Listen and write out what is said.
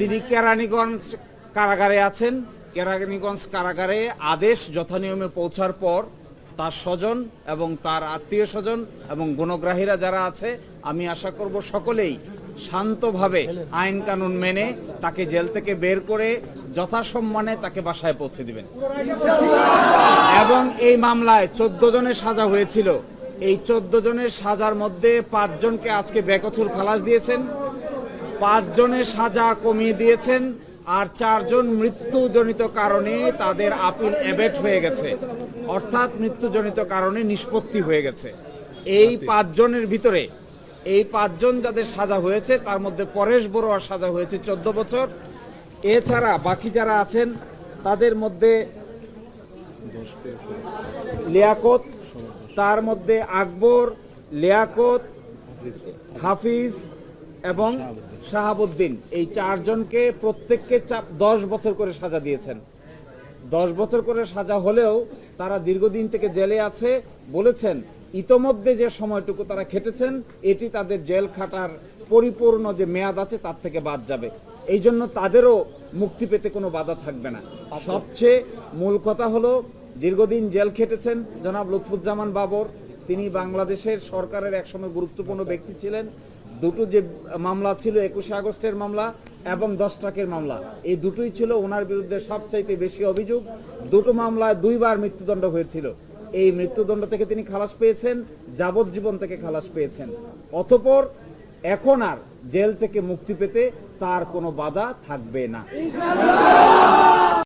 তিনি কেরানীগঞ্জ কারাগারে আছেন। কেরানীগঞ্জ কারাগারে আদেশ যথানিয়মে পৌঁছার পর তার স্বজন এবং তার আত্মীয় স্বজন এবং গুণগ্রাহীরা যারা আছে, আমি আশা করব সকলেই শান্তভাবে আইন কানুন মেনে তাকে জেল থেকে বের করে যথাসম্মানে তাকে বাসায় পৌঁছে দিবেন। এবং এই মামলায় চোদ্দ জনের সাজা হয়েছিল। এই চোদ্দ জনের সাজার মধ্যে পাঁচজনকে আজকে বেকথুর খালাস দিয়েছেন। পাঁচজনের সাজা কমিয়ে দিয়েছেন আর চারজন মৃত্যুজনিত কারণে তাদের আপিল অ্যাবেট হয়ে গেছে। অর্থাৎ মৃত্যুজনিত কারণে নিষ্পত্তি হয়ে গেছে। এই পাঁচজনের ভিতরে, এই পাঁচজন যাদের সাজা হয়েছে, তার মধ্যে পরেশ বড়ুয়ার সাজা হয়েছে চোদ্দ বছর। এছাড়া বাকি যারা আছেন, তাদের মধ্যে লিয়াকত, তার মধ্যে আকবর, লিয়াকত, হাফিজ এবং শাহাবুদ্দিন। এই চারজনকে প্রত্যেককে দশ বছর করে সাজা দিয়েছেন। দশ বছর করে সাজা হলেও তারা দীর্ঘদিন থেকে জেলে আছে। বলেছেন, ইতোমধ্যে যে সময়টুকু তারা খেটেছেন, এটি তাদের জেল খাটার পরিপূর্ণ যে মেয়াদ আছে তার থেকে বাদ যাবে। এই জন্য তাদেরও মুক্তি পেতে কোনো বাধা থাকবে না। সবচেয়ে মূল কথা হলো, দীর্ঘদিন জেল খেটেছেন জনাব লুৎফুজ্জামান বাবর। তিনি বাংলাদেশের সরকারের একসময় গুরুত্বপূর্ণ ব্যক্তি ছিলেন। দুটো যে মামলা ছিল একুশে আগস্টের মামলা এবং দশ ট্রাকের মামলা, এই দুটোই ছিল ওনার বিরুদ্ধে সবচাইতে বেশি অভিযোগ। দুটো মামলায় দুইবার মৃত্যুদণ্ড হয়েছিল। এই মৃত্যুদণ্ড থেকে তিনি খালাস পেয়েছেন, যাবজ্জীবন থেকে খালাস পেয়েছেন। অতপর এখন আর জেল থেকে মুক্তি পেতে তার কোনো বাধা থাকবে না।